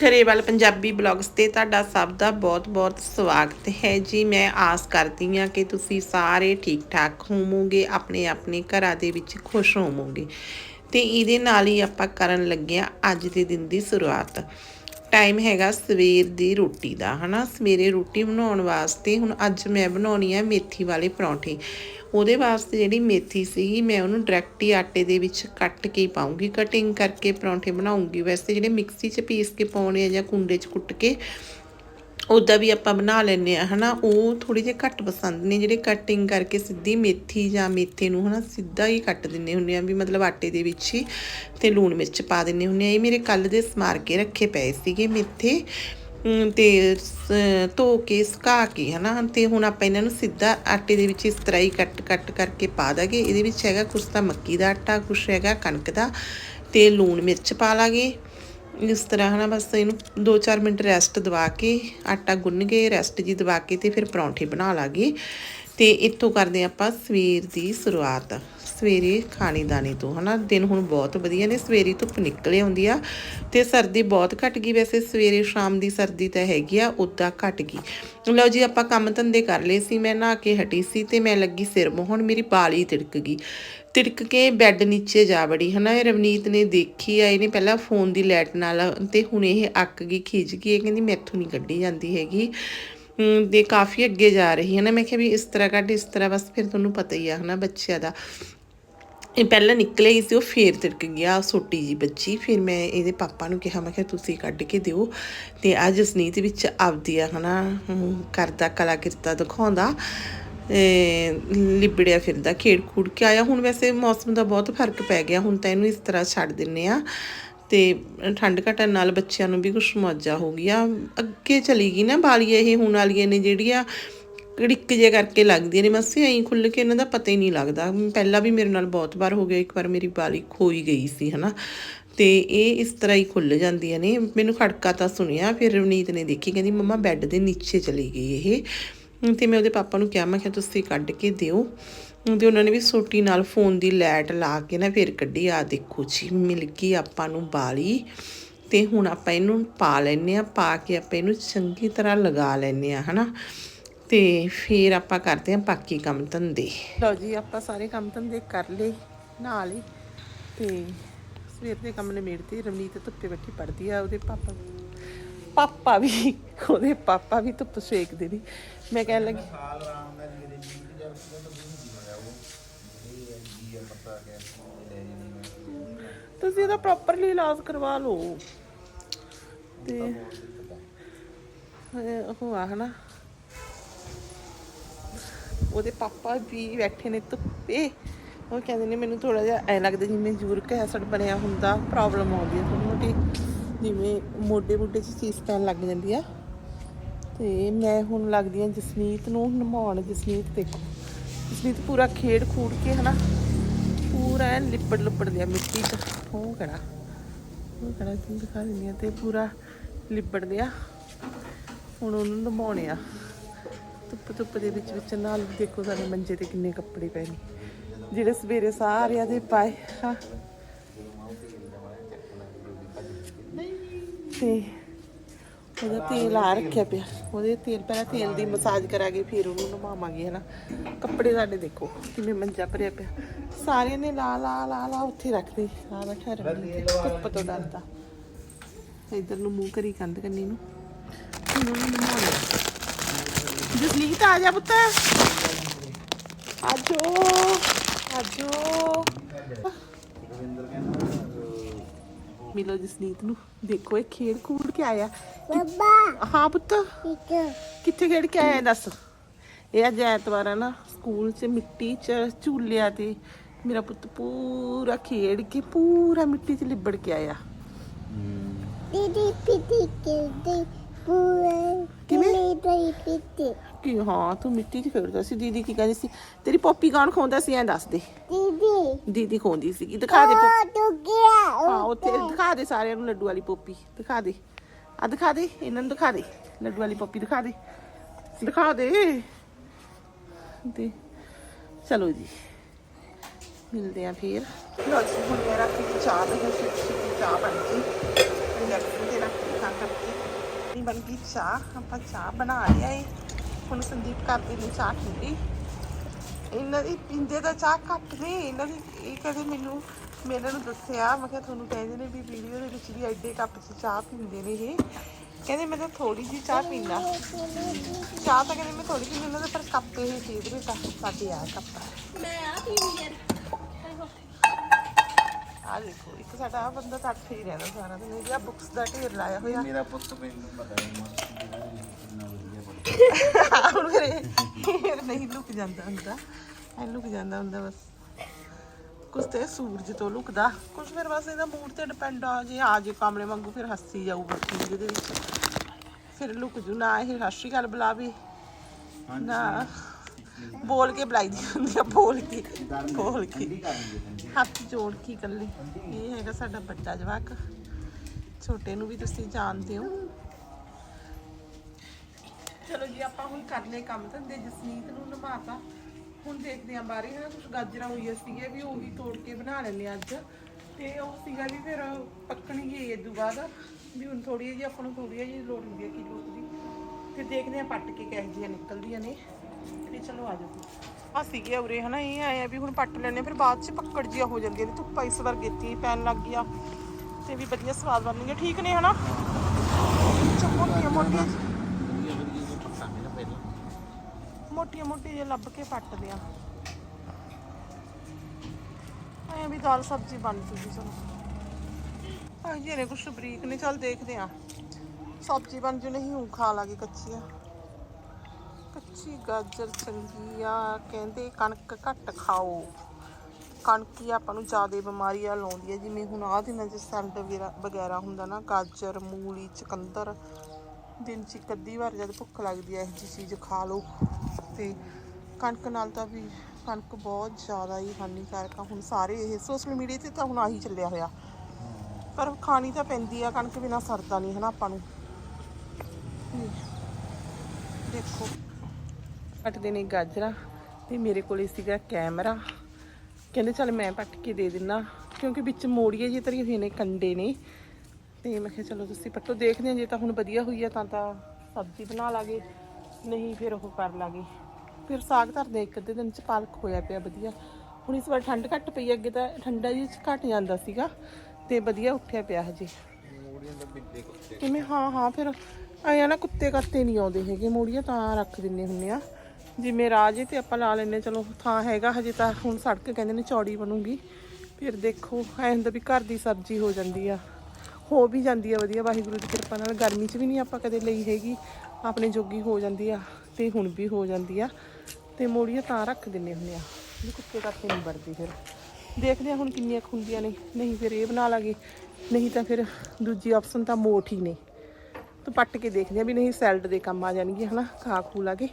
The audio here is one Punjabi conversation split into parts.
ਘਰੇਵਾਲ ਪੰਜਾਬੀ ਬਲੌਗਸ ਤੇ ਤੁਹਾਡਾ ਸਭ ਦਾ ਬਹੁਤ-ਬਹੁਤ ਸਵਾਗਤ ਹੈ ਜੀ। ਮੈਂ ਆਸ ਕਰਦੀ ਹਾਂ ਕਿ ਤੁਸੀਂ ਸਾਰੇ ਠੀਕ-ਠਾਕ ਹੋਵੋਗੇ, ਆਪਣੇ ਆਪਣੇ ਘਰਾਂ ਦੇ ਵਿੱਚ ਖੁਸ਼ ਹੋਵੋਗੇ। ਤੇ ਇਹਦੇ ਨਾਲ ਹੀ ਆਪਾਂ ਕਰਨ ਲੱਗੇ ਹਾਂ ਅੱਜ ਦੇ ਦਿਨ ਦੀ ਸ਼ੁਰੂਆਤ। ਟਾਈਮ ਹੈਗਾ ਸਵੇਰ ਦੀ ਰੋਟੀ ਦਾ, ਹਨਾ? ਸਵੇਰੇ ਰੋਟੀ ਬਣਾਉਣ ਵਾਸਤੇ ਹੁਣ ਅੱਜ ਮੈਂ ਬਣਾਉਣੀ ਆ ਮੇਥੀ ਵਾਲੇ ਪਰੌਂਠੇ। ਉਹਦੇ ਵਾਸਤੇ ਜਿਹੜੀ ਮੇਥੀ ਸੀਗੀ, ਮੈਂ ਉਹਨੂੰ ਡਾਇਰੈਕਟ ਹੀ ਆਟੇ ਦੇ ਵਿੱਚ ਕੱਟ ਕੇ ਹੀ ਪਾਉਂਗੀ। ਕਟਿੰਗ ਕਰਕੇ ਪਰੌਂਠੇ ਬਣਾਉਂਗੀ। ਵੈਸੇ ਜਿਹੜੇ ਮਿਕਸੀ 'ਚ ਪੀਸ ਕੇ ਪਾਉਣੇ ਆ ਜਾਂ ਕੁੰਡੇ 'ਚ ਕੁੱਟ ਕੇ ਉੱਦਾਂ ਵੀ ਆਪਾਂ ਬਣਾ ਲੈਂਦੇ ਆ, ਹਨਾ? ਉਹ ਥੋੜੀ ਜਿਹੀ ਘੱਟ ਪਸੰਦ ਨੇ। ਜਿਹੜੇ ਕਟਿੰਗ ਕਰਕੇ ਸਿੱਧੀ ਮੇਥੀ ਜਾਂ ਮੇਥੇ ਨੂੰ, ਹਨਾ? ਸਿੱਧਾ ਹੀ ਕੱਟ ਦਿੰਨੇ ਹੁੰਦੇ ਆ ਵੀ ਮਤਲਬ ਆਟੇ ਦੇ ਵਿੱਚ ਹੀ ਤੇ ਲੂਣ ਮਿਰਚ ਪਾ ਦਿੰਨੇ ਹੁੰਦੇ ਆ। ਇਹ ਮੇਰੇ ਕੱਲ ਦੇ ਸਮਾਰ ਕੇ ਰੱਖੇ ਪਏ ਸੀਗੇ ਮੇਥੇ। ਤੇ ਧੋ ਕੇ, ਸੁਕਾ ਕੇ, ਹਨਾ? ਤੇ ਹੁਣ ਆਪਾਂ ਇਹਨਾਂ ਨੂੰ ਸਿੱਧਾ ਆਟੇ ਦੇ ਵਿੱਚ ਇਸ ਤਰ੍ਹਾਂ ਹੀ ਕੱਟ ਕੱਟ ਕਰਕੇ ਪਾ ਦਾਂਗੇ। ਇਹਦੇ ਵਿੱਚ ਹੈਗਾ ਕੁਛ ਤਾਂ ਮੱਕੀ ਦਾ ਆਟਾ, ਕੁਛ ਹੈਗਾ ਕਣਕ ਦਾ, ਤੇ ਲੂਣ ਮਿਰਚ ਪਾ ਲਾਂਗੇ। ਇਸ ਤਰ੍ਹਾਂ, ਹਨਾ? ਬਸ ਇਹਨੂੰ 2-4 ਮਿੰਟ ਰੈਸਟ ਦਵਾ ਕੇ, ਆਟਾ ਗੁੰਨ ਕੇ, ਰੈਸਟ ਜੀ ਦਵਾ ਕੇ ਤੇ ਫਿਰ ਪਰੌਂਠੇ ਬਣਾ ਲਾਂਗੇ। ਤੇ ਇੱਥੋਂ ਕਰਦੇ ਆਪਾਂ ਸਵੇਰ ਦੀ ਸ਼ੁਰੂਆਤ। ਸਵੇਰੇ ਖਾਣੇ ਦਾਣੇ ਤੋਂ ਹਨਾ? ਦਿਨ ਹੁਣ ਬਹੁਤ ਵਧੀਆ ਨੇ ਸਵੇਰੀ ਧੁੱਪ ਨਿਕਲ ਆਉਂਦੀ ਆ ਤੇ ਸਰਦੀ ਬਹੁਤ ਘਟ ਗਈ ਵੈਸੇ ਸਵੇਰੇ ਸ਼ਾਮ ਦੀ ਸਰਦੀ ਤਾਂ ਹੈਗੀ ਆ ਉਦਾਂ ਘਟ ਗਈ। ਲਓ ਜੀ ਆਪਾਂ ਕੰਮ ਧੰਦੇ ਕਰ ਲਏ ਸੀ ਮੈਂ ਨਹਾ ਕੇ ਹਟੀ ਸੀ ਤੇ ਮੈਂ ਲੱਗੀ ਸਿਰ ਮੋਹਣ ਮੇਰੀ ਬਾਲੀ ਤਿੜਕ ਗਈ। ਤਿੜਕ ਕੇ ਬੈੱਡ ਨੀਚੇ ਜਾ ਵੜੀ ਹਨਾ? ਇਹ ਰਵਨੀਤ ਨੇ ਦੇਖੀ ਆ ਇਹਨੇ ਪਹਿਲਾਂ ਫੋਨ ਦੀ ਲਾਈਟ ਨਾਲ ਤੇ ਹੁਣ ਇਹ ਅੱਕ ਗਈ ਖਿੱਚ ਗਈ ਇਹ ਕਹਿੰਦੀ ਮੈਥੋਂ ਨਹੀਂ ਕੱਢੀ ਜਾਂਦੀ ਹੈਗੀ। ਹਮ, ਕਾਫੀ ਅੱਗੇ ਜਾ ਰਹੀ ਹੈ ਨਾ ਮੈਂ ਕਿਹਾ ਵੀ ਇਸ ਤਰ੍ਹਾਂ ਕੱਢ ਇਸ ਤਰ੍ਹਾਂ ਬਸ ਫਿਰ ਤੁਹਾਨੂੰ ਪਤਾ ਹੀ ਆ ਹਨਾ ਬੱਚਿਆਂ ਦਾ। ਇਹ ਪਹਿਲਾਂ ਨਿਕਲੇ ਹੀ ਸੀ ਉਹ ਫੇਰ ਤਿੜਕ ਗਿਆ ਸੋਟੀ ਜੀ ਬੱਚੀ। ਫਿਰ ਮੈਂ ਇਹਦੇ ਪਾਪਾ ਨੂੰ ਕਿਹਾ ਮੈਂ ਕਿਹਾ ਤੁਸੀਂ ਕੱਢ ਕੇ ਦਿਓ। ਤੇ ਅੱਜ ਜਸਨੀਤ ਵਿੱਚ ਆਪਦੀ ਆ ਹਨਾ ਹਮ, ਕਰਦਾ ਕਲਾਕਿਰਤਾ ਦਿਖਾਉਂਦਾ ਲਿਬੜਿਆ ਫਿਰਦਾ ਖੇਡ ਖੂੜ ਕੇ ਆਇਆ। ਹੁਣ ਵੈਸੇ ਮੌਸਮ ਦਾ ਬਹੁਤ ਫ਼ਰਕ ਪੈ ਗਿਆ ਹੁਣ ਤਾਂ ਇਹਨੂੰ ਇਸ ਤਰ੍ਹਾਂ ਛੱਡ ਦਿੰਨੇ ਆ। ਤੇ ਠੰਡ ਘਟਣ ਨਾਲ ਬੱਚਿਆਂ ਨੂੰ ਵੀ ਕੁਛ ਮੌਜਾ ਹੋ ਗਿਆ ਅੱਗੇ ਚਲੀ ਗਈ ਨਾ ਬਾਲੀਆਂ ਇਹ ਹੁਣ ਵਾਲੀਆਂ ਨੇ ਜਿਹੜੀਆਂ ਕੜਿੱਕ ਜੇ ਕਰਕੇ ਲੱਗਦੀਆਂ ਨੇ ਮੱਸੇ ਐਂ ਖੁੱਲ ਕੇ ਇਹਨਾਂ ਦਾ ਪਤਾ ਹੀ ਨਹੀਂ ਲੱਗਦਾ। ਪਹਿਲਾਂ ਵੀ ਮੇਰੇ ਨਾਲ ਬਹੁਤ ਵਾਰ ਹੋ ਗਿਆ, ਇੱਕ ਵਾਰ ਮੇਰੀ ਬਾਲੀ ਖੋਈ ਗਈ ਸੀ, ਹਨਾ। ਤੇ ਇਹ ਇਸ ਤਰ੍ਹਾਂ ਹੀ ਖੁੱਲ ਜਾਂਦੀਆਂ ਨੇ। ਮੈਨੂੰ ਖੜਕਾ ਤਾਂ ਸੁਣਿਆ, ਫਿਰ ਰਵਨੀਤ ਨੇ ਦੇਖੀ, ਕਹਿੰਦੀ, ਮੰਮਾ, ਬੈੱਡ ਦੇ ਨੀਚੇ ਚਲੀ ਗਈ ਇਹ। ਤੇ ਮੈਂ ਉਹਦੇ ਪਾਪਾ ਨੂੰ ਕਿਹਾ, ਮੈਂ ਕਿਹਾ, ਤੁਸੀਂ ਕੱਢ ਕੇ ਦਿਓ। ਤੇ ਉਹਨਾਂ ਨੇ ਵੀ ਸੋਟੀ ਨਾਲ ਫੋਨ ਦੀ ਲਾਈਟ ਲਾ ਕੇ ਨਾ ਫਿਰ ਕੱਢੀ ਆ ਦੇਖੋ ਜੀ, ਮਿਲ ਗਈ ਆਪਾਂ ਨੂੰ ਬਾਲੀ ਤੇ ਹੁਣ ਆਪਾਂ ਇਹਨੂੰ ਪਾ ਲੈਨੇ ਆ ਪਾ ਕੇ ਆਪਾਂ ਇਹਨੂੰ ਚੰਗੀ ਤਰ੍ਹਾਂ ਲਗਾ ਲੈਨੇ ਆ ਹਨਾ। ਤੇ ਫਿਰ ਆਪਾਂ ਕਰਦੇ ਆ ਬਾਕੀ ਕੰਮ ਧੰਦੇ। ਲਓ ਜੀ ਆਪਾਂ ਸਾਰੇ ਕੰਮ ਧੰਦੇ ਕਰ ਲਏ ਨਹਾ ਲਈ ਤੇ ਸਵੇਰ ਦੇ ਕੰਮ ਨਿਬੇੜਤੇ। ਰਵਨੀਤ ਧੁੱਪੇ ਬੈਠੀ ਪੜਦੀ ਆ ਉਹਦੇ ਪਾਪਾ ਪਾਪਾ ਵੀ ਉਹਦੇ ਪਾਪਾ ਵੀ ਧੁੱਪ ਸੇਕਦੇ ਨੇ। ਮੈਂ ਕਹਿਣ ਲੱਗੀ ਤੁਸੀਂ ਇਹਦਾ ਪ੍ਰੋਪਰਲੀ ਇਲਾਜ ਕਰਵਾ ਲਓ। ਤੇ ਉਹ ਆ ਹਨਾ। ਉਹਦੇ ਪਾਪਾ ਵੀ ਬੈਠੇ ਨੇ ਧੁੱਪੇ। ਉਹ ਕਹਿੰਦੇ ਨੇ, ਮੈਨੂੰ ਥੋੜਾ ਜਿਹਾ ਐ ਲੱਗਦਾ ਜਿਵੇਂ ਜੂਰਕ ਐਸਿਡ ਬਣਿਆ ਹੁੰਦਾ ਪ੍ਰੋਬਲਮ ਆਉਂਦੀ ਹੈ। ਥੋੜੀ ਮੋਟੀ ਜਿਵੇਂ ਮੋਢੇ ਮੋਢੇ 'ਚ ਚੀਜ਼ ਪੈਣ ਲੱਗ ਜਾਂਦੀ ਆ। ਤੇ ਮੈਂ ਹੁਣ ਲੱਗਦੀ ਆ ਜਸਨੀਤ ਨੂੰ ਨਮਾਉਣ। ਜਸਨੀਤ ਦੇਖੋ, ਜਸਨੀਤ ਪੂਰਾ ਖੇਡ ਖੂੜ ਕੇ ਹਨਾ, ਪੂਰਾ ਲਿਪੜ ਲਿਪੜ ਲਿਆ ਮਿੱਟੀ 'ਚ। ਉਹ ਕਿਹੜਾ ਉਹ ਕਿਹੜਾ ਤੁਹਾਨੂੰ ਦਿਖਾ ਦਿੰਦੀ ਆ ਤੇ ਪੂਰਾ ਲਿਪੜ ਲਿਆ। ਹੁਣ ਉਹਨੂੰ ਨਮਾਉਣੇ ਆ। ਧੁੱਪ ਧੁੱਪ ਦੇ ਵਿੱਚ ਵਿੱਚ ਨਾਲ ਦੇਖੋ ਸਾਡੇ ਮੰਜੇ ਤੇ ਕਿੰਨੇ ਕੱਪੜੇ ਪਏ ਨੇ। ਜਿਹੜੇ ਸਵੇਰੇ ਸਾਰਿਆਂ ਦੇ ਪਾਏ, ਹਾਂ। ਤੇ ਉਹਦਾ ਤੇਲ ਆ ਰੱਖਿਆ ਪਿਆ। ਉਹਦੇ ਤੇਲ, ਪਹਿਲਾਂ ਤੇਲ ਦੀ ਮਸਾਜ ਕਰਾਂਗੇ ਫਿਰ ਉਹਨੂੰ ਨਵਾਵਾਂਗੇ ਹਨਾ। ਕੱਪੜੇ ਸਾਡੇ ਦੇਖੋ ਕਿਵੇਂ ਮੰਜਾ ਭਰਿਆ ਪਿਆ। ਸਾਰਿਆਂ ਨੇ ਲਾ ਲਾ ਲਾ ਲਾ ਉੱਥੇ ਰੱਖਦੇ ਆ ਬੈਠਾ ਰਹਿੰਦੀ ਧੁੱਪ ਤੋਂ ਡਰਦਾ। ਇਧਰ ਨੂੰ ਮੂੰਹ ਕਰੀ ਕੰਧ ਕੰਨੀ ਨੂੰ। ਹੁਣ ਉਹਨੂੰ ਨਵਾਉਣਾ ਜਸਲੀਤ ਆ ਜਾ ਪੁੱਤ। ਆਜੋ ਆਜੋ। ਮਿਲੋ ਜਸਨੀਤ ਨੂੰ। ਦੇਖੋ ਇਹ ਖੇਡ ਖੂਡ ਕੇ ਆਇਆ ਬੱਬਾ। ਹਾਂ ਪੁੱਤ। ਕਿੱਥੇ ਖੇਡ ਕੇ ਆਇਆ ਦੱਸ। ਇਹ ਅੱਜ ਐਤਵਾਰ ਆ ਨਾ ਸਕੂਲ 'ਚ ਮਿੱਟੀ 'ਚ ਝੂਲਿਆ ਤੇ ਮੇਰਾ ਪੁੱਤ ਪੂਰਾ ਖੇਡ ਕੇ ਪੂਰਾ ਮਿੱਟੀ 'ਚ ਲਿਬੜ ਕੇ ਆਇਆ। ਦੀਦੀ ਪਿੱਟੀ ਕੇ ਕਿਵੇਂ? ਦੀਦੀ ਪਿੱਟੀ ਕਿ ਹਾਂ ਤੂੰ ਮਿੱਟੀ 'ਚ ਖੇਡਦਾ ਸੀ ਦੀਦੀ ਕੀ ਕਹਿੰਦੀ ਸੀ? ਤੇਰੀ ਪੋਪੀ ਕੌਣ ਖੋਂਦਾ ਸੀ ਐਂ ਦੱਸ ਦੇ। ਦੀਦੀ। ਦੀਦੀ ਖੋਂਦੀ ਸੀ। ਦਿਖਾ ਦੇ ਪੋਪੀ ਉਹ ਤੂੰ ਗਿਆ ਹਾਂ ਉੱਥੇ। ਦਿਖਾ ਦੇ ਸਾਰਿਆਂ ਨੂੰ ਲੱਡੂ ਵਾਲੀ ਪੋਪੀ। ਦਿਖਾ ਦੇ। ਆ ਦਿਖਾ ਦੇ ਇਹਨਾਂ ਨੂੰ ਦਿਖਾ ਦੇ। ਲੱਡੂ ਵਾਲੀ ਪੋਪੀ ਦਿਖਾ ਦੇ। ਦਿਖਾ ਦੇ। ਤੇ ਚਲੋ ਜੀ। ਮਿਲਦੇ ਆ ਫਿਰ। ਲੋ ਜੀ ਹੁਣ ਮੇਰਾ ਕੀ ਚਾਹ ਦਾ ਹੈ ਚਾਹ ਬਣ ਗਈ। ਇੰਜੈਕਸ਼ਨ ਦੇ ਰੱਖ ਕੇ ਖਾ ਕਰ ਬਣ ਗਈ ਚਾਹ, ਆਪਾਂ ਚਾਹ ਬਣਾ ਲਿਆ ਏ। ਹੁਣ ਸੰਦੀਪ ਕਰਦੇ ਨੇ ਚਾਹ ਠੰਡੀ ਇਹਨਾਂ ਦੀ ਪੀਂਦੇ ਤਾਂ ਚਾਹ ਘੱਟ ਨੇ, ਇਹਨਾਂ ਦੀ ਇਹ ਕਦੇ ਮੈਨੂੰ ਮੇਰੇ ਨੂੰ ਦੱਸਿਆ, ਮੈਂ ਕਿਹਾ ਤੁਹਾਨੂੰ ਕਹਿੰਦੇ ਨੇ ਵੀ ਵੀਡੀਓ ਦੇ ਵਿੱਚ ਵੀ ਐਡੇ ਕੱਪ 'ਚ ਚਾਹ ਪੀਂਦੇ ਨੇ ਇਹ। ਕਹਿੰਦੇ ਮੈਂ ਤਾਂ ਥੋੜੀ ਜੀ ਚਾਹ ਪੀਂਦਾ। ਚਾਹ ਤਾਂ ਕਹਿੰਦੇ ਮੈਂ ਥੋੜੀ ਜਿਹੀ ਇਹਨਾਂ ਪਰ ਕੱਪ ਇਹ ਫੇਵਰੇਟ ਆ, ਸਾਡੇ ਆ ਕੱਪ ਮੈਂ ਆ ਪੀਣੀ ਯਾਰ ਆ ਦੇਖੋ ਇੱਕ ਸਾਡਾ ਆਹ ਬੰਦਾ ਤਾਂ ਇੱਥੇ ਹੀ ਰਹਿੰਦਾ ਸਾਰਾ ਦਿਨ। ਇਹ ਬੁੱਕਸ ਦਾ ਢੇਰ ਲਾਇਆ ਹੋਇਆ। ਮੇਰਾ ਪੁੱਤ ਮੈਨੂੰ ਪਤਾ ਹੈ ਮਾਸਟਰ ਜਿਹੜਾ ਕਿੰਨਾ ਵਧੀਆ ਪੜ੍ਹਦਾ। ਹੁਣ ਫਿਰ ਇਹ ਇਹ ਨਹੀਂ ਲੁਕ ਜਾਂਦਾ ਹੁੰਦਾ। ਐ ਲੁਕ ਜਾਂਦਾ ਹੁੰਦਾ ਬਸ। ਕੁਛ ਤੇ ਸੂਰਜ ਤੋਂ ਲੁਕਦਾ। ਕੁਛ ਫਿਰ ਬਸ ਇਹਦਾ ਮੂਡ ਤੇ ਡਿਪੈਂਡ ਆ ਜੇ ਆ ਜੇ ਕਾਮਲੇ ਵਾਂਗੂ ਫਿਰ ਹੱਸੀ ਜਾਊ ਬੱਚੀ ਜਿਹਦੇ ਵਿੱਚ। ਫਿਰ ਲੁਕ ਜੂ। ਨਾ ਇਹ ਸਤਿ ਗੱਲ ਬੁਲਾਵੇ। ਨਾ। ਬੋਲ ਕੇ ਬੁਲਾਈ ਦੀ ਹੁੰਦੀ ਆ ਬੋਲ ਕੇ ਬੋਲ ਕੇ। ਹੱਥ ਜੋੜ ਕੇ ਇਕੱਲੀ। ਇਹ ਹੈਗਾ ਸਾਡਾ ਵੱਡਾ ਜਵਾਕ। ਛੋਟੇ ਨੂੰ ਵੀ ਤੁਸੀਂ ਜਾਣਦੇ ਹੋ। ਚਲੋ ਜੀ ਆਪਾਂ ਹੁਣ ਕਰ ਲਏ ਕੰਮ ਧੰਦੇ। ਜਸਨੀਤ ਨੂੰ ਨਵਾਤਾ ਹੁਣ ਦੇਖਦੇ ਆਂ ਬਾਰੇ ਹਨਾ ਕੁਝ ਗਾਜਰਾਂ ਹੋਈਆਂ ਸੀਗੀਆਂ ਵੀ ਉਹ ਵੀ ਤੋੜ ਕੇ ਬਣਾ ਲੈਣੇ ਅੱਜ। ਤੇ ਉਹ ਸੀਗਾ ਵੀ ਫਿਰ ਪੱਕਣਗੇ ਇਹ ਤੋਂ ਬਾਅਦ। ਵੀ ਹੁਣ ਥੋੜੀ ਜਿਹੀ ਆਪਾਂ ਨੂੰ ਥੋੜੀ ਜਿਹੀ ਲੋੜ ਹੁੰਦੀ ਹੈ ਕਿਲੋ ਦੀ। ਫਿਰ ਦੇਖਦੇ ਆਂ ਪੱਟ ਕੇ ਕਿਹੋ ਜਿਹੀਆਂ ਨਿਕਲਦੀਆਂ ਨੇ। ਤੇ ਚਲੋ ਆ ਜਾਓ। ਆ ਸੀਗੇ ਉਰੇ ਹਨਾ ਇਹ ਆਏ ਆ ਵੀ ਹੁਣ ਪੱਟ ਲੈਣੇ ਫਿਰ ਬਾਅਦ ਚ ਪੱਕੜ ਜੀਆਂ ਹੋ ਜਾਂਦੀਆਂ ਨੇ ਧੁੱਪਾ ਇਸ ਵਾਰ ਗੇਤੀ ਪੈਣ ਲੱਗ ਗਿਆ। ਤੇ ਵੀ ਵਧੀਆ ਸਵਾਦ ਬਣਨਗੇ ਠੀਕ ਨੇ ਹਨਾ? ਚਲ ਮੋਟੀਆਂ ਮੋਟੀਆਂ ਵਧੀਆ ਵਧੀਆ ਜੇ ਪੱਕਾਂਗੇ ਨਾ ਪਹਿਲਾਂ। ਮੋਟੀਆਂ ਮੋਟੀਆਂ ਜਿਹੀਆਂ ਲੱਭ ਕੇ ਪੱਟਦੇ ਆ ਐਂ ਵੀ ਦਾਲ ਸਬਜ਼ੀ ਬਣ ਜੂਗੀ ਚਲੋ। ਆ ਜਿਹੜੇ ਕੁਛ ਬਰੀਕ ਨੇ ਚੱਲ ਦੇਖਦੇ ਆ। ਸਬਜ਼ੀ ਬਣ ਜੂ ਨਹੀਂ ਹੂੰ ਖਾ ਲਾਂਗੇ ਕੱਚੀ ਆ ਕੱਚੀ ਗਾਜਰ ਚੰਗੀ ਆ, ਕਹਿੰਦੇ ਕਣਕ ਘੱਟ ਖਾਓ। ਕਣਕ ਹੀ ਆਪਾਂ ਨੂੰ ਜ਼ਿਆਦਾ ਬਿਮਾਰੀਆਂ ਲਾਉਂਦੀ ਹੈ ਜਿਵੇਂ ਹੁਣ ਆਹ ਦਿਨਾਂ 'ਚ ਸੈਲਡ ਵਗੈਰਾ ਵਗੈਰਾ ਹੁੰਦਾ ਨਾ, ਗਾਜਰ, ਮੂਲੀ, ਚਕੰਦਰ। ਦਿਨ 'ਚ ਇੱਕ ਅੱਧੀ ਵਾਰ ਜਦ ਭੁੱਖ ਲੱਗਦੀ ਹੈ ਇਹ ਜਿਹੀ ਚੀਜ਼ ਖਾ ਲਓ। ਤੇ ਕਣਕ ਨਾਲ ਤਾਂ ਵੀ ਕਣਕ ਬਹੁਤ ਜ਼ਿਆਦਾ ਹੀ ਹਾਨੀਕਾਰਕ ਆ। ਹੁਣ ਸਾਰੇ ਇਹ ਸੋਸ਼ਲ ਮੀਡੀਆ ਤੇ ਤਾਂ ਹੁਣ ਆਹੀ ਚੱਲਿਆ ਹੋਇਆ। ਪਰ ਖਾਣੀ ਤਾਂ ਪੈਂਦੀ ਆ, ਕਣਕ ਬਿਨਾ ਸਰਦਾ ਨਹੀਂ ਹਨਾ ਆਪਾਂ ਨੂੰ। ਦੇਖੋ। ਕੱਟਦੇ ਨੇ ਗਾਜਰਾਂ ਤੇ ਮੇਰੇ ਕੋਲੇ ਸੀਗਾ ਕੈਮਰਾ। ਕਹਿੰਦੇ ਚੱਲ ਮੈਂ ਪੱਟ ਕੇ ਦੇ ਦਿੰਨਾ ਕਿਉਂਕਿ ਵਿੱਚ ਮੋੜੀਏ ਜਿਹੀ ਤਰੀ ਹੋਏ ਨੇ ਕੰਡੇ ਨੇ। ਤੇ ਮੈਂ ਕਿਹਾ ਚਲੋ ਤੁਸੀਂ ਪੱਟੋ ਦੇਖਦੇ ਹਾਂ ਜੇ ਤਾਂ ਹੁਣ ਵਧੀਆ ਹੋਈ ਆ ਤਾਂ ਤਾਂ ਸਬਜ਼ੀ ਬਣਾ ਲਾਂਗੇ ਨਹੀਂ ਫਿਰ ਉਹ ਕਰ ਲਾਂਗੇ। ਫਿਰ ਸਾਗ ਧਰਦੇ ਇੱਕ ਅੱਧੇ ਦਿਨ ਚ ਪਾਲਕ ਹੋਇਆ ਪਿਆ ਵਧੀਆ। ਹੁਣ ਇਸ ਵਾਰ ਠੰਡ ਘੱਟ ਪਈ ਆ, ਅੱਗੇ ਤਾਂ ਠੰਡਾ ਜੀ ਚ ਘਟ ਜਾਂਦਾ ਸੀਗਾ ਤੇ ਵਧੀਆ ਉੱਠਿਆ ਪਿਆ ਹਜੇ। ਕਿਵੇਂ? ਹਾਂ ਹਾਂ ਫਿਰ ਆਇਆ ਨਾ ਕੁੱਤੇ ਕਰਤੇ ਨਹੀਂ ਆਉਂਦੇ ਹੈਗੇ ਮੋੜੀਆਂ ਤਾਂ ਰੱਖ ਦਿੰਨੇ ਹੁੰਨੇ ਆ। ਜਿਵੇਂ ਰਾਜੇ ਤੇ ਆਪਾਂ ਲਾ ਲੈਨੇ ਚਲੋ ਥਾਂ ਹੈਗਾ, ਹਜੇ ਤਾਂ ਹੁਣ ਸੜਕ ਕਹਿੰਦੇ ਨੇ ਚੌੜੀ ਬਣੂਗੀ। ਫਿਰ ਦੇਖੋ, ਐਂ ਹੁੰਦਾ ਵੀ ਘਰ ਦੀ ਸਬਜ਼ੀ ਹੋ ਜਾਂਦੀ ਆ, ਹੋ ਵੀ ਜਾਂਦੀ ਆ ਵਧੀਆ, ਵਾਹਿਗੁਰੂ ਦੀ ਕਿਰਪਾ ਨਾਲ। ਗਰਮੀ 'ਚ ਵੀ ਨਹੀਂ ਆਪਾਂ ਕਦੇ ਲਈ ਹੈਗੀ, ਆਪਣੇ ਜੋਗੀ ਹੋ ਜਾਂਦੀ ਆ ਤੇ ਹੁਣ ਵੀ ਹੋ ਜਾਂਦੀ ਆ। ਤੇ ਮੋੜੀਆਂ ਤਾਂ ਰੱਖ ਦਿੰਨੇ ਹੁੰਦੇ ਆ। ਵੀ ਕੁੱਤੇ ਕਰਕੇ ਨਹੀਂ ਵਰਦੀ ਫਿਰ। ਦੇਖਦੇ ਆ ਹੁਣ ਕਿੰਨੀਆਂ ਕੁ ਨੇ। ਨਹੀਂ ਫਿਰ ਇਹ ਬਣਾ ਲਾਂਗੇ। ਨਹੀਂ ਤਾਂ ਫਿਰ ਦੂਜੀ ਆਪਸ਼ਨ ਤਾਂ ਮੋਠ ਹੀ ਨੇ। ਤਾਂ ਪੱਟ ਕੇ ਦੇਖਦੇ ਆ ਵੀ ਨਹੀਂ ਸੈਲਡ ਦੇ ਕੰਮ ਆ ਜਾਣਗੇ, ਹਨਾ, ਖਾ ਖੂ ਲਾਗੇ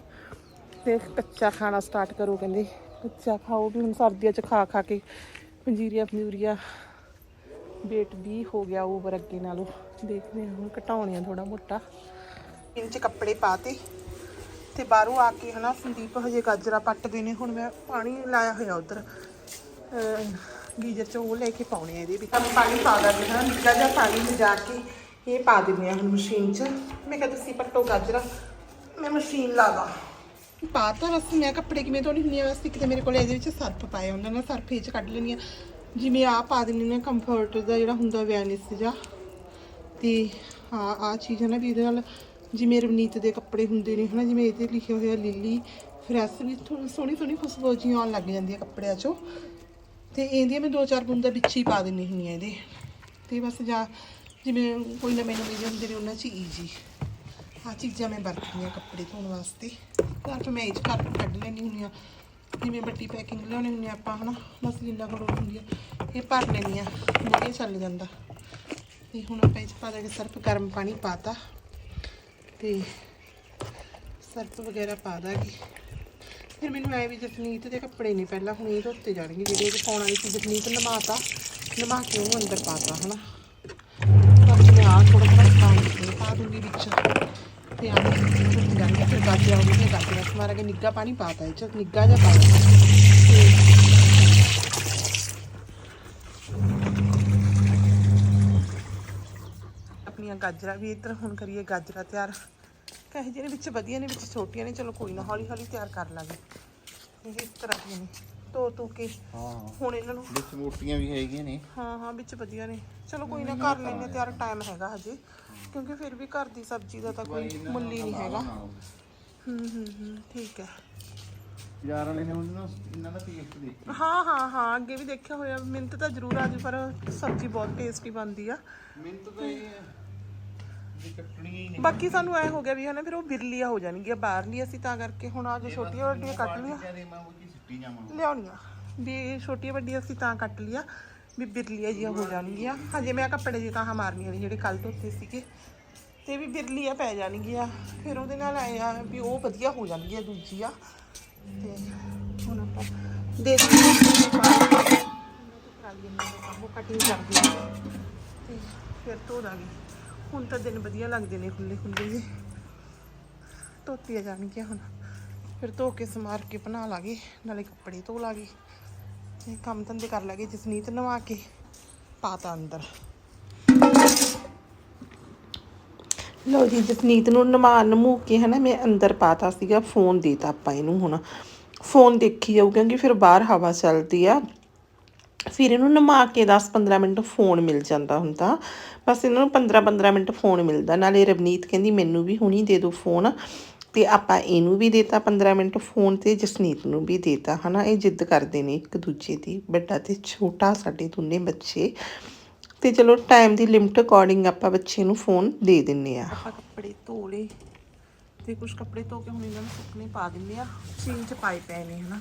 ਤੇ ਕੱਚਾ ਖਾਣਾ ਸਟਾਰਟ ਕਰੋ ਕਹਿੰਦੇ। ਕੱਚਾ ਖਾਓ, ਵੀ ਹੁਣ ਸਰਦੀਆਂ ਚ ਖਾ ਖਾ ਕੇ ਪੰਜੀਰੀਆ, ਪੰਜੂਰੀਆ weight ਵੀ ਹੋ ਗਿਆ ਓਵਰ ਅੱਗੇ ਨਾਲੋਂ। ਦੇਖਦੇ ਹਾਂ, ਹੁਣ ਘਟਾਉਣੇ ਆ ਥੋੜਾ ਮੋਟਾ। ਇਹਨਾਂ ਚ ਕੱਪੜੇ ਪਾਤੇ ਤੇ ਬਾਹਰੋਂ ਆ ਕੇ ਹਨਾ ਸੰਦੀਪ ਹਜੇ ਗਾਜਰਾ ਪੱਟਦੇ ਨੇ, ਹੁਣ ਮੈਂ ਪਾਣੀ ਲਾਇਆ ਹੋਇਆ ਉਧਰ। ਗੀਜ਼ਰ ਚ ਉਹ ਲੈ ਕੇ ਪਾਉਣੇ ਆ ਇਹਦੇ ਵਿੱਚ। ਆਪਾਂ ਪਾਣੀ ਪਾ ਦਿੰਦੇ ਹਾਂ, ਨਿੱਕਾ ਜਿਹਾ ਪਾਣੀ ਲਿਜਾ ਕੇ ਇਹ ਪਾ ਦਿੰਦੇ ਆ ਹੁਣ ਮਸ਼ੀਨ 'ਚ। ਮੈਂ ਕਿਹਾ ਤੁਸੀਂ ਪੱਟੋ ਗਾਜਰਾ, ਮੈਂ ਮਸ਼ੀਨ ਲਾ ਦਾਂ ਪਾਤਾ ਬਸ ਮੈਂ ਕੱਪੜੇ ਕਿਵੇਂ ਧੋਣੀ ਹੁੰਦੀ ਆ? ਬਸ ਇੱਕ ਤੇ ਮੇਰੇ ਕੋਲ ਇਹਦੇ ਵਿੱਚ ਸਰਫ ਪਾਇਆ ਹੁੰਦਾ ਨਾ ਸਰਫ ਇਹ 'ਚ ਕੱਢ ਲੈਣੀ ਆ। ਜਿਵੇਂ ਆ ਪਾ ਦਿੰਦੀ ਨੇ ਕੰਫਰਟ ਦਾ ਜਿਹੜਾ ਹੁੰਦਾ ਵੈਨਿਸ ਜਾਂ ਤੇ ਹਾਂ ਆ ਚੀਜ਼ ਹੈ ਨਾ ਵੀ ਇਹਦੇ ਨਾਲ ਜਿਵੇਂ ਰਵਨੀਤ ਦੇ ਕੱਪੜੇ ਹੁੰਦੇ ਨੇ, ਹਨਾ, ਜਿਵੇਂ ਇਹਦੇ ਲਿਖਿਆ ਹੋਇਆ ਲਿਲੀ ਫਰੈਸ ਵੀ ਥੋੜੀ ਸੋਹਣੀ ਸੋਹਣੀ ਖੁਸ਼ਬੂ ਜਿਹੀ ਆਉਣ ਲੱਗ ਜਾਂਦੀ ਹੈ ਕੱਪੜਿਆਂ 'ਚੋਂ। ਤੇ ਇਹਦੀਆਂ ਮੈਂ ਦੋ ਚਾਰ ਬੂੰਦਾਂ ਵਿੱਚ ਹੀ ਪਾ ਦਿੰਨੀ ਹੁੰਦੀ ਆ ਇਹਦੇ। ਤੇ ਬਸ ਜਾਂ ਜਿਵੇਂ ਕੋਈ ਨਵੇਂ ਨਵੇਂ ਜਿਹੇ ਹੁੰਦੇ ਨੇ, ਉਹਨਾਂ 'ਚ ਈਜੀ ਆ ਚੀਜ਼ਾਂ ਮੈਂ ਵਰਤਦੀ ਕੱਪੜੇ ਧੋਣ ਵਾਸਤੇ। ਘਰ ਤੋਂ ਮੈਂ ਇਹ 'ਚ ਘਰ ਕੱਢ ਲੈਣੀ ਹੁੰਦੀ ਆ ਜਿਵੇਂ ਵੱਡੀ ਪੈਕਿੰਗ ਲਿਆਉਣੀ ਹੁੰਦੀ ਆ ਆਪਾਂ, ਹਨਾ? ਬਸ ਜਿੰਨਾ ਕੁ ਹੁੰਦੀ ਆ। ਇਹ ਭਰ ਲੈਣੀ ਆ ਵਧੀਆ ਚੱਲ ਜਾਂਦਾ। ਤੇ ਹੁਣ ਆਪਾਂ ਇਹ 'ਚ ਪਾ ਦਾਂਗੇ ਸਰਫ, ਗਰਮ ਪਾਣੀ ਪਾਤਾ ਤੇ। ਸਰਫ ਵਗੈਰਾ ਪਾ ਦਾਂਗੇ। ਫਿਰ ਮੈਨੂੰ ਐ ਵੀ ਜਸਨੀਤ ਦੇ ਕੱਪੜੇ ਨਹੀਂ ਪਹਿਲਾਂ ਹੁਣ ਇਹ ਧੋਤੇ ਜਾਣਗੇ, ਜਿਹੜੇ ਇਹ ਪਾਉਣ ਵਾਲੀ ਸੀ ਜਸਨੀਤ ਨਮਾਤਾ ਨਮਾ ਕੇ ਉਹਨੂੰ ਅੰਦਰ ਪਾਤਾ ਹਨਾ? ਬਾਕੀ ਮੈਂ ਆ ਥੋੜਾ ਥੋੜਾ ਪਾਣੀ ਪਾ ਦੂੰਗੀ ਵਿੱਚ। ਤੇ ਤੇ ਤੇ ਆਪਣੀਆਂ ਗਾਜਰਾਂ ਵੀ ਇੱਧਰ ਹੁਣ ਕਰੀਏ ਗਾਜਰਾਂ ਤਿਆਰ। ਕਹੇ ਜਿਹਨੇ ਵਿੱਚ ਵਧੀਆ ਨੇ ਵਿੱਚ ਛੋਟੀਆਂ ਨੇ ਚਲੋ ਕੋਈ ਨਾ ਹੌਲੀ ਹੌਲੀ ਤਿਆਰ ਕਰ ਲਾਂਗੇ। ਇਹ ਇਸ ਤਰ੍ਹਾਂ ਦੀਆਂ ਨੇ ਧੋ ਧੋ ਕੇ ਹਾਂ। ਹੁਣ ਇਹਨਾਂ ਨੂੰ ਵਿੱਚ ਮੋਟੀਆਂ ਵੀ ਹੈਗੀਆਂ ਨੇ। ਹਾਂ ਹਾਂ ਵਿੱਚ ਵਧੀਆ ਨੇ। ਚਲੋ ਕੋਈ ਨਾ ਕਰ ਲੈਣੇ ਤਿਆਰ ਟਾਈਮ ਹੈਗਾ ਹਜੇ। ਕਿਉਂਕਿ ਫਿਰ ਵੀ ਘਰ ਦੀ ਸਬਜ਼ੀ ਦਾ ਤਾਂ ਕੋਈ ਮੁੱਲ ਹੀ ਨਹੀਂ ਹੈਗਾ। ਹੂੰ ਹੂੰ ਹੂੰ ਠੀਕ ਹੈ। ਯਾਰ ਵਾਲੇ ਨੇ ਉਹਨਾਂ ਇਹਨਾਂ ਦਾ ਟੇਸਟ ਦੇਖੀ। ਹਾਂ ਹਾਂ ਹਾਂ ਅੱਗੇ ਵੀ ਦੇਖਿਆ ਹੋਇਆ। ਮਿੰਤ ਤਾਂ ਜ਼ਰੂਰ ਆ ਜੀ ਪਰ ਸਬਜ਼ੀ ਬਹੁਤ ਟੇਸਟੀ ਬਣਦੀ ਆ। ਮਿੰਟ ਤਾਂ ਇਹ ਹੈ ਵੀ ਕੱਟਣੀਆਂ ਹੀ ਨਹੀਂ। ਬਾਕੀ ਸਾਨੂੰ ਐ ਹੋ ਗਿਆ ਵੀ ਹਨਾ ਫਿਰ ਉਹ ਬਿਰਲੀਆਂ ਹੋ ਜਾਣਗੀਆਂ ਬਾਹਰਲੀ ਅਸੀਂ ਤਾਂ ਕਰਕੇ ਹੁਣ ਆ ਜੋ ਛੋਟੀਆਂ ਵੱਡੀਆਂ ਕੱਟ ਲਈਆਂ ਲਿਆਉਣੀਆਂ। ਵੀ ਛੋਟੀਆਂ ਵੱਡੀਆਂ ਅਸੀਂ ਤਾਂ ਕੱਟ ਲਿਆ। ਵੀ ਬਿਰਲੀਆਂ ਜੀਆਂ ਹੋ ਜਾਣਗੀਆਂ। ਹਜੇ ਮੈਂ ਕੱਪੜੇ ਜੀ ਤਾਂ ਮਾਰਨੀਆਂ ਨੇ ਜਿਹੜੇ ਕੱਲ ਧੋਤੇ ਸੀਗੇ। ਤੇ ਵੀ ਬਿਰਲੀਆਂ ਪੈ ਜਾਣਗੀਆਂ। ਫਿਰ ਉਹਦੇ ਨਾਲ ਆਏ ਆ ਵੀ ਉਹ ਵਧੀਆ ਹੋ ਜਾਣਗੀਆਂ ਦੂਜੀਆਂ। ਤੇ ਹੁਣ ਆਪਾਂ ਦੇ ਦਿੰਦੇ ਉਹ ਕਟਿੰਗ ਕਰਦੀ ਹਾਂ ਤੇ ਫਿਰ ਧੋ ਦਾਂਗੇ। ਹੁਣ ਤਾਂ ਦਿਨ ਵਧੀਆ ਲੱਗਦੇ ਨੇ ਖੁੱਲੇ ਖੁੱਲੇ ਜੀ ਧੋਤੀਆਂ ਜਾਣਗੀਆਂ ਹੁਣ। ਫਿਰ ਧੋ ਕੇ ਸਮਾਰ ਕੇ ਬਣਾ ਲਾਂਗੇ। ਨਾਲੇ ਕੱਪੜੇ ਧੋ ਲਾਂਗੇ। ਤੇ ਕੰਮ ਧੰਦੇ ਕਰ ਲਾਂਗੇ, ਜਸਨੀਤ ਨਵਾ ਕੇ ਪਾਤਾ ਅੰਦਰ। ਲੋ ਜੀ, ਜਸਨੀਤ ਨੂੰ ਨਵਾ ਨਮੂ ਕੇ ਹਨਾ ਮੈਂ ਅੰਦਰ ਪਾਤਾ ਸੀਗਾ, ਫੋਨ ਦੇਤਾ ਆਪਾਂ ਇਹਨੂੰ ਹੁਣ। ਫੋਨ ਦੇਖੀ ਜਾਊ ਕਿਉਂਕਿ ਫਿਰ ਬਾਹਰ ਹਵਾ ਚੱਲਦੀ ਆ। ਫਿਰ ਇਹਨੂੰ ਨਮਾ ਕੇ 10-15 ਮਿੰਟ ਫੋਨ ਮਿਲ ਜਾਂਦਾ ਹੁੰਦਾ। ਬਸ ਇਹਨਾਂ ਨੂੰ 15-15 ਮਿੰਟ ਫੋਨ ਮਿਲਦਾ। ਨਾਲੇ ਰਵਨੀਤ ਕਹਿੰਦੀ, ਮੈਨੂੰ ਵੀ ਹੁਣੀ ਦੇ ਦਿਓ ਫੋਨ। ਤੇ ਆਪਾਂ ਇਹਨੂੰ ਵੀ ਦੇਤਾ 15 ਮਿੰਟ, ਫੋਨ ਤੇ ਜਸਨੀਤ ਨੂੰ ਵੀ ਦੇਤਾ, ਹਨਾ? ਇਹ ਜਿੱਦ ਕਰਦੇ ਨੇ ਇੱਕ ਦੂਜੇ ਦੀ, ਵੱਡਾ ਤੇ ਛੋਟਾ ਸਾਡੇ ਦੋਨੇ ਬੱਚੇ। ਤੇ ਚਲੋ ਟਾਈਮ ਦੀ ਲਿਮਟ ਅਕੋਰਡਿੰਗ ਆਪਾਂ ਬੱਚੇ ਨੂੰ ਫੋਨ ਦੇ ਦਿੰਨੇ ਆ। ਕੱਪੜੇ ਧੋ ਲਏ ਤੇ ਕੁਝ ਕੱਪੜੇ ਧੋ ਕੇ ਹੁਣ ਇਹਨਾਂ ਨੂੰ ਸੁੱਕਣੇ ਪਾ ਦਿੰਨੇ ਆ। ਸੀਨ ਚ ਪਾਏ ਪਏ ਨੇ, ਹਨਾ?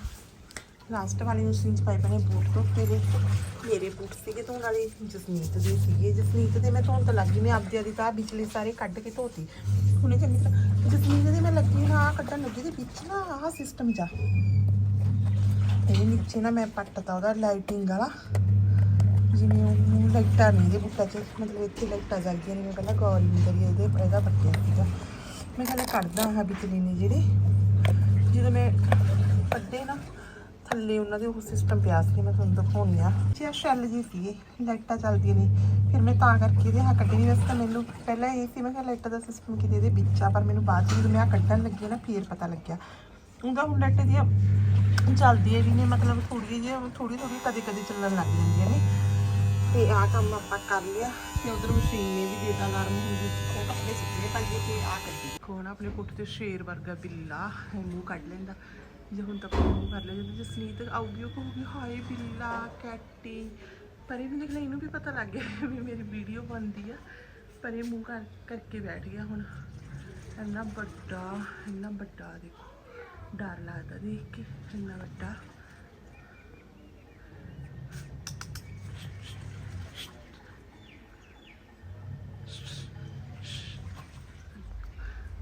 ਲਾਸਟ ਵਾਲੀ ਨੂੰ ਸੀਨ ਚ ਪਾਏ ਨੇ ਬੂਟ ਧੋਤੇ ਨੇ ਮੇਰੇ ਬੂਟ ਸੀਗੇ ਧੋਣ ਵਾਲੇ ਜਸਨੀਤ ਦੇ ਸੀਗੇ। ਜਸਨੀਤ ਦੇ ਮੈਂ ਧੋਣ ਤਾਂ ਲੱਗੀ ਮੈਂ ਆਪਦੇ ਦੀ ਤਾਂ ਵਿਚਲੇ ਸਾਰੇ ਕੱਢ ਕੇ ਧੋਤੀ। ਹੁਣੇ ਚੰਗੀ ਤਰ੍ਹਾਂ ਜਸਨੀਤ ਦੇ ਮੈਂ ਲੱਗੀ ਨਾ ਹਾਂ ਕੱਢਣ ਲੱਗੀ ਦੇ ਵਿੱਚ ਨਾ ਆਹ ਸਿਸਟਮ ਜਾ। ਇਹ ਨੀਚੇ ਨਾ ਮੈਂ ਪੱਟਤਾ ਉਹਦਾ ਲਾਈਟਿੰਗ ਵਾਲਾ। ਜਿਵੇਂ ਉਹ ਲਾਈਟਾਂ ਨਹੀਂ ਦੇ ਬੁੱਟਾ 'ਚ, ਮਤਲਬ ਇੱਥੇ ਲਾਈਟਾਂ ਜਗਦੀਆਂ ਨੇ, ਮੈਂ ਪਹਿਲਾਂ ਗੌਰ ਹੀ ਨਹੀਂ ਕਰੀ, ਇਹਦੇ ਇਹਦਾ ਪੱਟਿਆ ਸੀਗਾ। ਮੈਂ ਕਹਿੰਦਾ ਕੱਢਦਾ ਹਾਂ ਵਿਚਲੀ ਨੇ ਜਿਹੜੇ। ਜਦੋਂ ਮੈਂ ਕੱਢੇ ਨਾ ਥੱਲੇ ਉਹਨਾਂ ਦੇ ਉਹ ਸਿਸਟਮ ਪਿਆ ਸੀ, ਮੈਂ ਤੁਹਾਨੂੰ ਦਿਖਾਉਣੀ ਆ ਜੀ ਸ਼ੈਲ ਜੀ ਸੀਗੇ ਲਾਈਟਾਂ ਚੱਲਦੀਆਂ ਨੇ। ਫਿਰ ਮੈਂ ਤਾਂ ਕਰਕੇ ਇਹਦੇ ਆਹ ਕੱਢਣੀ ਵੈਸੇ ਤਾਂ ਮੈਨੂੰ ਪਹਿਲਾਂ ਇਹ ਸੀ, ਮੈਂ ਕਿਹਾ ਲਾਈਟਾਂ ਦਾ ਸਿਸਟਮ ਕਿਤੇ ਇਹਦੇ ਵਿੱਚ ਆ, ਪਰ ਮੈਨੂੰ ਬਾਅਦ 'ਚ ਜਦੋਂ ਮੈਂ ਆਹ ਕੱਢਣ ਲੱਗੀ ਨਾ, ਫੇਰ ਪਤਾ ਲੱਗਿਆ। ਉਹਦਾ ਹੁਣ ਲਾਈਟਾਂ ਦੀਆਂ ਚੱਲਦੀਆਂ ਵੀ ਨੇ, ਮਤਲਬ ਥੋੜੀ ਜਿਹੀ ਥੋੜੀ ਥੋੜੀ ਕਦੇ ਕਦੇ ਚੱਲਣ ਲੱਗ ਜਾਂਦੀਆਂ ਨੇ। ਤੇ ਆਹ ਕੰਮ ਆਪਾਂ ਕਰ ਲਿਆ। ਤੇ ਉਧਰ ਮਸ਼ੀਨ ਨੇ ਵੀ ਦੇਤਾ ਅਲਾਰਮ ਹੁੰਦੀ ਸੀ ਕੱਪੜੇ ਸੁੱਕਣੇ ਪਾਈਏ ਤੇ ਆਹ ਕੱਢੀ ਕੋਣ ਆਪਣੇ ਪੁੱਟ ਤੇ ਸ਼ੇਰ ਵਰਗਾ ਬਿੱਲਾ ਇਹ ਮੂੰਹ ਕੱਢ ਲੈਂਦਾ। ਜੇ ਹੁਣ ਤੱਕ ਮੂੰਹ ਕਰ ਲਿਆ, ਜਦੋਂ ਜਸਨੀਤ ਆਊਗੀ, ਉਹ ਕਹੂਗੀ, ਹਾਏ ਬਿੱਲਾ, ਕੈਟੀ। ਪਰ ਇਹ ਵੀ ਨਿਕਲਿਆ ਇਹਨੂੰ ਵੀ ਪਤਾ ਲੱਗ ਗਿਆ ਵੀ ਮੇਰੀ ਵੀਡੀਓ ਬਣਦੀ ਆ, ਪਰ ਇਹ ਮੂੰਹ ਕਰ, ਕਰਕੇ ਬੈਠ ਗਿਆ ਹੁਣ। ਇੰਨਾ ਵੱਡਾ ਇੰਨਾ ਵੱਡਾ ਦੇਖੋ, ਡਰ ਲੱਗਦਾ ਦੇਖ ਕੇ, ਇੰਨਾ ਵੱਡਾ।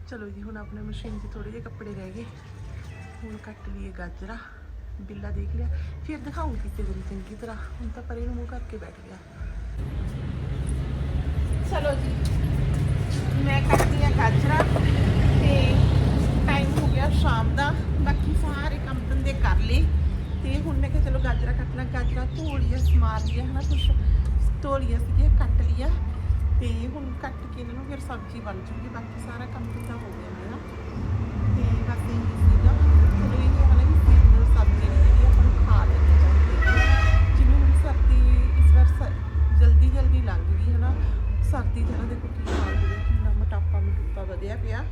ਚਲੋ ਜੀ, ਹੁਣ ਆਪਣੇ ਮਸ਼ੀਨ 'ਚ ਥੋੜੇ ਜਿਹੇ ਕੱਪੜੇ ਰਹਿ ਗਏ। ਹੁਣ ਕੱਟ ਲਈਏ ਗਾਜਰਾ, ਬਿੱਲਾ ਦੇਖ ਲਿਆ। ਫਿਰ ਦਿਖਾਉਂ ਕਿਸੇ ਦਿਨ ਚੰਗੀ ਤਰ੍ਹਾਂ। ਹੁਣ ਤਾਂ ਪਰੇ ਨੂੰ ਮੂੰਹ ਕਰਕੇ ਬੈਠ ਗਿਆ। ਚਲੋ ਜੀ, ਮੈਂ ਕੱਟਦੀ ਆ ਗਾਜਰਾ ਤੇ ਟਾਈਮ ਹੋ ਗਿਆ ਸ਼ਾਮ ਦਾ। ਬਾਕੀ ਸਾਰੇ ਕੰਮ ਧੰਦੇ ਕਰ ਲਏ। ਤੇ ਹੁਣ ਮੈਂ ਕਿਹਾ ਚਲੋ ਗਾਜਰਾ ਕੱਟਣਾ ਲਾਂ। ਗਾਜਰਾ ਧੋ ਲਿਆ ਸਮਾਰ ਲਿਆ ਹਨਾ, ਕੁਛ ਧੋ ਲਿਆ ਸੀਗੇ ਕੱਟ ਲਿਆ ਤੇ ਹੁਣ ਕੱਟ ਕੇ ਇਹਨਾਂ ਨੂੰ ਫਿਰ ਸਬਜ਼ੀ ਬਣ ਜੂਗੀ। ਬਾਕੀ ਸਾਰਾ ਕੰਮ ਤਾਂ ਹੋ ਗਿਆ ਮੇਰਾ। ਤੇ ਬਸ ਇਹ ਸੀਗਾ ਸਰਦੀ ਦਾ ਨਾ ਦੇਖੋ ਕੀ ਹਾਲ ਹੋ ਕਿੰਨਾ ਮੋਟਾਪਾ ਮੋਟਾਪਾ ਵਧਿਆ ਪਿਆ।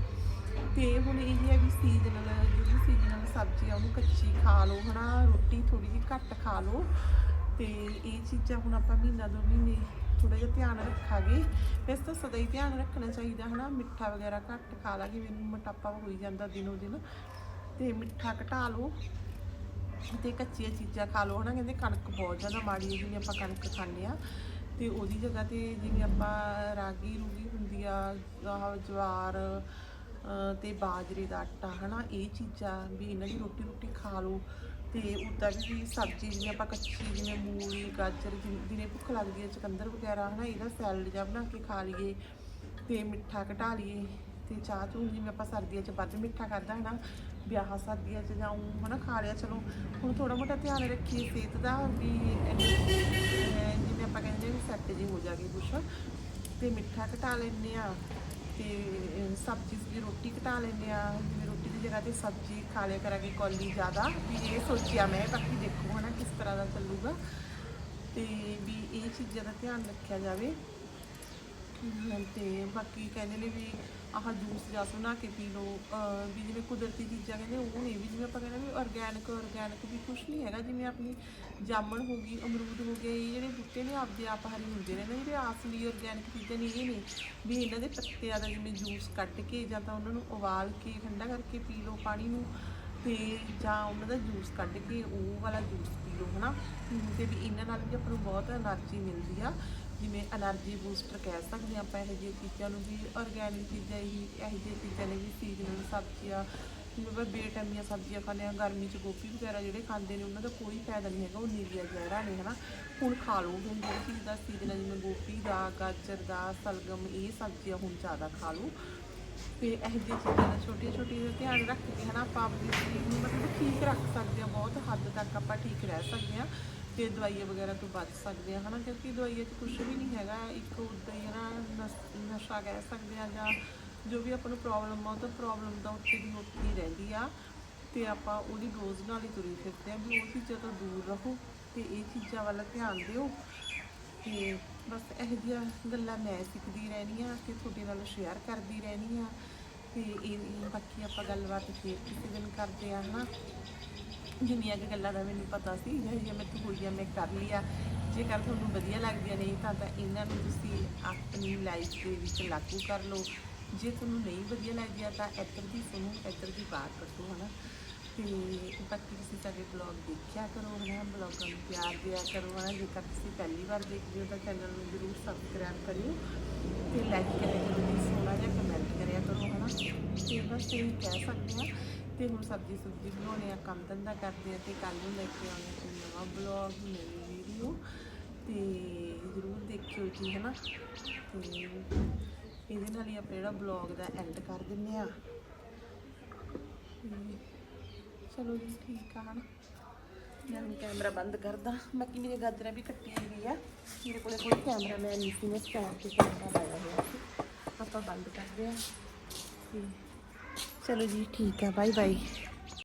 ਤੇ ਹੁਣ ਇਹ ਹੈ ਵੀ ਸੀਜ਼ਨਲ ਜਿਹੜੀ ਸੀਜ਼ਨਲ ਸਬਜ਼ੀ ਆ ਉਹਨੂੰ ਕੱਚੀ ਖਾ ਲਓ, ਹਨਾ, ਰੋਟੀ ਥੋੜੀ ਜਿਹੀ ਘੱਟ ਖਾ ਲਓ। ਤੇ ਇਹ ਚੀਜ਼ਾਂ ਹੁਣ ਆਪਾਂ ਮਹੀਨਾ ਦੋ ਮਹੀਨੇ ਥੋੜਾ ਜਿਹਾ ਧਿਆਨ ਰੱਖਾਂਗੇ। ਵੈਸੇ ਤਾਂ ਸਦਾ ਹੀ ਧਿਆਨ ਰੱਖਣਾ ਚਾਹੀਦਾ, ਹਨਾ, ਮਿੱਠਾ ਵਗੈਰਾ ਘੱਟ ਖਾ ਲਾਂਗੇ ਮੈਨੂੰ ਮੋਟਾਪਾ ਹੋਈ ਜਾਂਦਾ ਦਿਨੋ ਦਿਨ। ਤੇ ਮਿੱਠਾ ਘਟਾ ਲਓ ਤੇ ਕੱਚੀਆਂ ਚੀਜ਼ਾਂ ਖਾ ਲਓ, ਹਨਾ, ਕਹਿੰਦੇ ਕਣਕ ਬਹੁਤ ਜ਼ਿਆਦਾ ਮਾੜੀ ਹੈ, ਜਿਵੇਂ ਆਪਾਂ ਕਣਕ ਖਾਂਦੇ ਆ ਤੇ ਉਹਦੀ ਜਗ੍ਹਾ ਤੇ ਜਿਵੇਂ ਆਪਾਂ ਰਾਗੀ ਰੂਗੀ ਹੁੰਦੀ ਆ, ਆਹ ਜਵਾਰ, ਅਹ ਤੇ ਬਾਜਰੇ ਦਾ ਆਟਾ, ਹਨਾ, ਇਹ ਚੀਜ਼ਾਂ ਵੀ ਇਹਨਾਂ ਦੀ ਰੋਟੀ ਰੋਟੀ ਖਾ ਲਓ। ਤੇ ਉੱਦਾਂ ਵੀ ਸਬਜ਼ੀ, ਜਿਵੇਂ ਆਪਾਂ ਕੱਚੀ, ਜਿਵੇਂ ਮੂਲੀ, ਗਾਜਰ ਜਿ- ਦਿਨੇ ਭੁੱਖ ਲੱਗਦੀ ਹੈ ਚਕੰਦਰ ਵਗੈਰਾ, ਹਨਾ, ਇਹਦਾ ਸੈਲਡ ਜਿਹਾ ਬਣਾ ਕੇ ਖਾ ਲਈਏ, ਤੇ ਮਿੱਠਾ ਘਟਾ ਲਈਏ, ਤੇ ਚਾਹ ਚੂਹ ਜਿਵੇਂ ਆਪਾਂ ਸਰਦੀਆਂ 'ਚ ਵੱਧ ਮਿੱਠਾ ਖਾਦਾ ਹਨਾ ਵਿਆਹ ਸਾਦੀਆਂ 'ਚ ਜਾਉਂ ਹਨਾ ਖਾ ਲਿਆ, ਚਲੋ ਹੁਣ ਥੋੜਾ ਮੋਟਾ ਧਿਆਨ ਰੱਖੀਏ ਸਿਹਤ ਦਾ ਵੀ ਜਿਵੇਂ ਆਪਾਂ ਕਹਿੰਦੇ ਵੀ ਸੈੱਟ ਜੀ ਹੋ ਜਾਗੇ ਕੁਛ ਤੇ ਮਿੱਠਾ ਘਟਾ ਲੈਂਦੇ ਆ ਤੇ ਸਬਜ਼ੀ ਦੀ ਰੋਟੀ ਘਟਾ ਲੈਂਦੇ ਆ, ਜਿਵੇਂ ਰੋਟੀ ਦੀ ਜਗ੍ਹਾ ਤੇ ਸਬਜ਼ੀ ਖਾ ਲਿਆ ਕਰਾਂਗੇ ਕੌਲੀ ਜ਼ਿਆਦਾ, ਵੀ ਇਹ ਸੋਚਿਆ ਮੈਂ, ਬਾਕੀ ਦੇਖੋ ਹਨਾ ਕਿਸ ਤਰ੍ਹਾਂ ਦਾ ਚੱਲੂਗਾ ਤੇ ਵੀ ਇਹ ਚੀਜ਼ਾਂ ਦਾ ਧਿਆਨ ਰੱਖਿਆ ਜਾਵੇ। ਅਮ ਤੇ ਬਾਕੀ ਕਹਿੰਦੇ ਨੇ ਵੀ ਆਹ ਜੂਸ ਜਾਸ ਬਣਾ ਕੇ ਪੀ ਲਓ ਵੀ ਜਿਵੇਂ ਕੁਦਰਤੀ ਚੀਜ਼ਾਂ ਕਹਿੰਦੇ ਉਹ ਨਹੀਂ ਵੀ ਜਿਵੇਂ ਆਪਾਂ ਕਹਿੰਦੇ ਵੀ ਆਰਗੈਨਿਕ ਆਰਗੈਨਿਕ ਵੀ ਕੁਝ ਨਹੀਂ ਹੈਗਾ, ਜਿਵੇਂ ਆਪਣੀ ਜਾਮਣ ਹੋ ਗਈ, ਅਮਰੂਦ ਹੋ ਗਿਆ ਇਹ ਜਿਹੜੇ ਬੂਟੇ ਨੇ ਆਪਦੇ ਆਪ ਹਰੀ ਹੁੰਦੇ ਨੇ ਨਾ, ਜਿਹੜੇ ਅਸਲੀ ਆਰਗੈਨਿਕ ਚੀਜ਼ਾਂ ਨਹੀਂ ਇਹ ਨਹੀਂ ਵੀ ਇਹਨਾਂ ਦੇ ਪੱਤਿਆਂ ਦਾ ਜਿਵੇਂ ਜੂਸ ਕੱਟ ਕੇ ਜਾਂ ਤਾਂ ਉਹਨਾਂ ਨੂੰ ਉਬਾਲ ਕੇ ਠੰਡਾ ਕਰਕੇ ਪੀ ਲਓ ਪਾਣੀ ਨੂੰ, ਤੇ ਜਾਂ ਉਹਨਾਂ ਦਾ ਜੂਸ ਕੱਢ ਕੇ ਉਹ ਵਾਲਾ ਜੂਸ ਪੀ ਲਓ, ਹਨਾ? ਤੇ ਵੀ ਇਹਨਾਂ ਨਾਲ ਵੀ ਆਪਾਂ ਨੂੰ ਬਹੁਤ એનર્ਜੀ ਮਿਲਦੀ ਆ। ਜਿਵੇਂ ਅਲਰਜੀ ਬੂਸਟਰ ਕਹਿ ਸਕਦੇ ਆਪਾਂ, ਇਹੋ ਜਿਹੀ ਚੀਜ਼ਾਂ ਨੂੰ ਵੀ ਆਰਗੈਨਿਕ ਚੀਜ਼ਾਂ ਹੀ, ਇਹੋ ਜਿਹੀਆਂ ਚੀਜ਼ਾਂ ਨੇ ਵੀ ਸੀਜ਼ਨਲ ਸਬਜ਼ੀਆਂ, ਜਿਵੇਂ ਬੇਟਮੀਆਂ ਸਬਜ਼ੀਆਂ ਖਾਂਦੇ ਆ ਗਰਮੀ ਚ ਗੋਭੀ ਵਗੈਰਾ ਜਿਹੜੇ ਖਾਂਦੇ ਨੇ, ਉਹਨਾਂ ਦਾ ਕੋਈ ਫਾਇਦਾ ਨਹੀਂ ਹੈਗਾ, ਉਹ ਨੀਲੀਆ ਜ਼ਹਿਰਾਂ ਨੇ, ਹਨਾ। ਹੁਣ ਖਾ ਲਓ, ਹੁਣ ਜਿਹੜੀ ਚੀਜ਼ ਦਾ ਸੀਜ਼ਨ ਹੈ ਜਿਵੇਂ ਗੋਭੀ ਦਾ, ਗਾਜਰ ਦਾ, ਸਲਗਮ, ਇਹ ਸਬਜ਼ੀਆਂ ਹੁਣ ਜ਼ਿਆਦਾ ਖਾ ਲਓ। ਫਿਰ ਇਹ ਜਿਹੀ ਚੀਜ਼ਾਂ ਦਾ ਛੋਟੀਆਂ ਛੋਟੀਆਂ ਧਿਆਨ ਰੱਖ ਕੇ, ਹਨਾ, ਆਪਾਂ ਆਪਣੀ ਸਰੀਰ ਨੂੰ ਮਤਲਬ ਠੀਕ ਰੱਖ ਸਕਦੇ ਆ ਬਹੁਤ ਹੱਦ ਤੱਕ ਆਪਾਂ ਠੀਕ ਰਹਿ ਸਕਦੇ ਆ ਤੇ ਦਵਾਈਆਂ ਵਗੈਰਾ ਤੋਂ ਬਚ ਸਕਦੇ ਹਾਂ ਹਨਾ? ਕਿਉਂਕਿ ਦਵਾਈਆਂ 'ਚ ਕੁਝ ਵੀ ਨਹੀਂ ਹੈਗਾ। ਇੱਕ ਉੱਦਾਂ ਹੀ, ਹਨਾ, ਨਸ- ਨਸ਼ਾ ਕਹਿ ਸਕਦੇ ਹਾਂ ਜਾਂ ਜੋ ਵੀ ਆਪਾਂ ਨੂੰ ਪ੍ਰੋਬਲਮ ਆ, ਉਹ ਤਾਂ ਪ੍ਰੋਬਲਮ ਦਾ ਉੱਥੇ ਦੀ ਉੱਥੇ ਹੀ ਰਹਿੰਦੀ ਆ। ਤੇ ਆਪਾਂ ਉਹਦੀ ਡੋਜ਼ ਨਾਲ ਹੀ ਤੁਰੀ ਫਿਰਦੇ ਆ, ਵੀ ਉਹ ਚੀਜ਼ਾਂ ਤੋਂ ਦੂਰ ਰਹੋ ਤੇ ਇਹ ਚੀਜ਼ਾਂ ਵੱਲ ਧਿਆਨ ਦਿਓ। ਤੇ ਬਸ ਇਹੋ ਜਿਹੀਆਂ ਗੱਲਾਂ ਮੈਂ ਸਿੱਖਦੀ ਰਹਿਣੀ ਆ ਤੇ ਤੁਹਾਡੇ ਨਾਲ ਸ਼ੇਅਰ ਕਰਦੀ ਰਹਿਣੀ ਆ। ਤੇ ਇਹ ਇਹ ਬਾਕੀ ਆਪਾਂ ਗੱਲਬਾਤ ਫੇਰ ਕਿਸੇ ਦਿਨ ਕਰਦੇ ਆ, ਹਨਾ? ਜਿੰਨੀਆਂ ਕੁ ਗੱਲਾਂ ਦਾ ਮੈਨੂੰ ਪਤਾ ਸੀ ਜਿਹੜੀਆਂ ਜਿਹੀਆਂ ਮੈਨੂੰ ਹੋਈਆਂ ਮੈਂ ਕਰ ਲਿਆ ਜੇਕਰ ਤੁਹਾਨੂੰ ਵਧੀਆ ਲੱਗਦੀਆਂ ਨਹੀਂ ਤਾਂ ਤਾਂ ਇਹਨਾਂ ਨੂੰ ਤੁਸੀਂ ਆਪਣੀ ਲਾਈਫ ਦੇ ਵਿੱਚ ਲਾਗੂ ਕਰ ਲਓ। ਜੇ ਤੁਹਾਨੂੰ ਨਹੀਂ ਵਧੀਆ ਲੱਗਦੀਆਂ ਤਾਂ ਇੱਧਰ ਦੀ ਸੁਣੋ, ਇੱਧਰ ਦੀ ਬਾਤ ਕੱਢੋ ਹਨਾ। ਤੇ ਬਾਕੀ ਤੁਸੀਂ ਸਾਡੇ ਬਲੌਗ ਦੇਖਿਆ ਕਰੋ, ਹਨਾ। ਬਲੌਗਾਂ ਨੂੰ ਪਿਆਰ ਦਿਆ ਕਰੋ, ਹਨਾ। ਜੇਕਰ ਤੁਸੀਂ ਪਹਿਲੀ ਵਾਰ ਦੇਖਦੇ ਹੋ, ਤਾਂ ਚੈਨਲ ਨੂੰ ਜ਼ਰੂਰ ਸਬਸਕ੍ਰਾਈਬ ਕਰਿਓ ਤੇ ਲਾਈਕ ਕਰਿਆ ਕਰੋ ਸੋਹਣਾ ਜਿਹਾ ਕਮੈਂਟ ਕਰਿਆ ਕਰੋ, ਹਨਾ। ਤੇ ਬਸ ਇਹ ਕਹਿ ਸਕਦੇ ਹਾਂ ਤੇ ਹੁਣ ਸਬਜ਼ੀ ਸੁਬਜ਼ੀ ਬਣਾਉਣੇ ਆ, ਕੰਮ ਧੰਦਾ ਕਰਦੇ ਆ ਤੇ ਕੱਲ ਨੂੰ ਲੈ ਕੇ ਆਉਣਾ ਕੋਈ ਨਵਾਂ ਬਲੌਗ ਨਵੀਂ ਵੀਡੀਓ ਤੇ ਜ਼ਰੂਰ ਦੇਖਿਓ ਜੀ, ਹਨਾ? ਤੇ ਇਹਦੇ ਨਾਲ ਹੀ ਆਪਾਂ ਜਿਹੜਾ ਬਲੌਗ ਦਾ ਐਂਡ ਕਰ ਦਿੰਨੇ ਆ। ਚਲੋ ਜੀ, ਠੀਕ ਆ, ਹਨਾ? ਮੈਂ ਹੁਣ ਕੈਮਰਾ ਬੰਦ ਕਰਦਾ। ਬਾਕੀ ਮੇਰੇ ਗਾਜਰਾਂ ਵੀ ਕੱਟੀਆਂ ਗਈਆਂ ਮੇਰੇ ਕੋਲੇ ਕੋਈ ਕੈਮਰਾ ਮੈਂ ਨਹੀਂ ਸੀ, ਮੈਂ ਸਟੈਂਡ ਕੇ ਕੈਮਰਾ ਲਾਇਆ ਹੋਇਆ ਸੀ। ਆਪਾਂ ਬੰਦ ਕਰਦੇ ਆ। ਤੇ ਚਲੋ ਜੀ ਠੀਕ ਆ ਬਾਏ ਬਾਏ